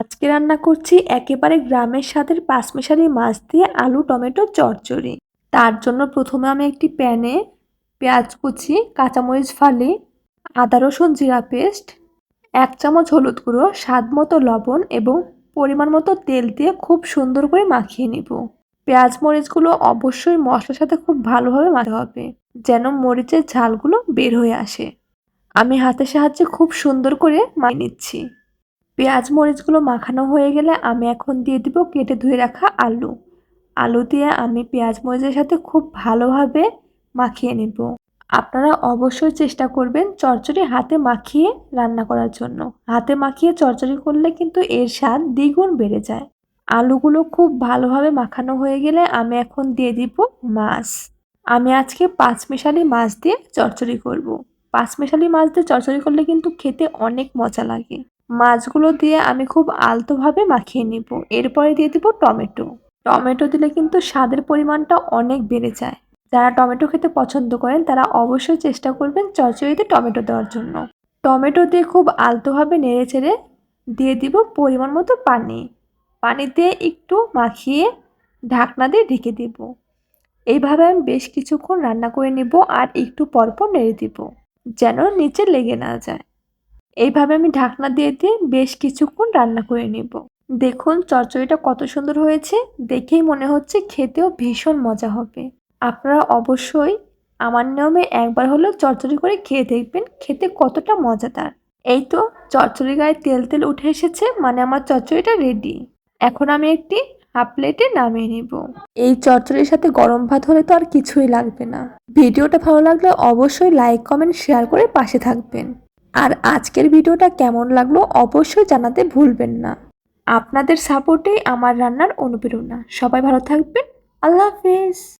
আজকে রান্না করছি একেবারে গ্রামের স্বাদের পাঁচমিশালি মাছ দিয়ে আলু, টমেটো, চচ্চড়ি। তার জন্য প্রথমে আমি একটি প্যানে পেঁয়াজ কুচি, কাঁচামরিচ ফালি, আদা, রসুন, জিরা পেস্ট, এক চামচ হলুদ গুঁড়ো, স্বাদ মতো লবণ এবং পরিমাণ মতো তেল দিয়ে খুব সুন্দর করে মাখিয়ে নিব। পেঁয়াজ মরিচগুলো অবশ্যই মশলার সাথে খুব ভালোভাবে মাখতে হবে, যেন মরিচের ঝালগুলো বের হয়ে আসে। আমি হাতের সাহায্যে খুব সুন্দর করে মাখিয়ে নিচ্ছি। পেঁয়াজ মরিচগুলো মাখানো হয়ে গেলে আমি এখন দিয়ে দিব কেটে ধুয়ে রাখা আলু। আলু দিয়ে আমি পেঁয়াজ মরিচের সাথে খুব ভালোভাবে মাখিয়ে নেব। আপনারা অবশ্যই চেষ্টা করবেন চচ্চড়ি হাতে মাখিয়ে রান্না করার জন্য। হাতে মাখিয়ে চচ্চড়ি করলে কিন্তু এর স্বাদ দ্বিগুণ বেড়ে যায়। আলুগুলো খুব ভালোভাবে মাখানো হয়ে গেলে আমি এখন দিয়ে দিব মাছ। আমি আজকে পাঁচমিশালি মাছ দিয়ে চচ্চড়ি করব। পাঁচমিশালি মাছ দিয়ে চচ্চড়ি করলে কিন্তু খেতে অনেক মজা লাগে। মাছগুলো দিয়ে আমি খুব আলতোভাবে মাখিয়ে নিব। এরপরে দিয়ে দিব টমেটো। টমেটো দিলে কিন্তু স্বাদের পরিমাণটা অনেক বেড়ে যায়। যারা টমেটো খেতে পছন্দ করেন, তারা অবশ্যই চেষ্টা করবেন চচ্চড়িতে টমেটো দেওয়ার জন্য। টমেটো দিয়ে খুব আলতোভাবে নেড়ে চেড়ে দিয়ে দিব পরিমাণ মতো পানি। পানি দিয়ে একটু মাখিয়ে ঢাকনা দিয়ে ঢেকে দিব। এইভাবে আমি বেশ কিছুক্ষণ রান্না করে নেব আর একটু পরপর নেড়ে দিব, যেন নিচে লেগে না যায়। এইভাবে আমি ঢাকনা দিয়ে দিয়ে বেশ কিছুক্ষণ রান্না করে নেব। দেখুন, চচ্চড়িটা কত সুন্দর হয়েছে। দেখেই মনে হচ্ছে খেতেও ভীষণ মজা হবে। আপনারা অবশ্যই আমার নিয়মে একবার হলেও চচ্চড়ি করে খেয়ে দেখবেন, খেতে কতটা মজাদার। এই তো চচ্চড়ি গায়ে তেল তেল উঠে এসেছে মানে আমার চচ্চড়িটা রেডি এখন আমি একটি হাফ প্লেটে নামিয়ে নিব। এই চচ্চড়ির সাথে গরম ভাত হলে তো আর কিছুই লাগবে না। ভিডিওটা ভালো লাগলে অবশ্যই লাইক কমেন্ট শেয়ার করে পাশে থাকবেন। আর আজকের ভিডিওটা কেমন লাগল অবশ্যই জানাতে ভুলবেন না। আপনাদের সাপোর্টেই আমার রান্নার অনুপ্রেরণা। সবাই ভালো থাকবেন। আল্লাহ হাফেজ।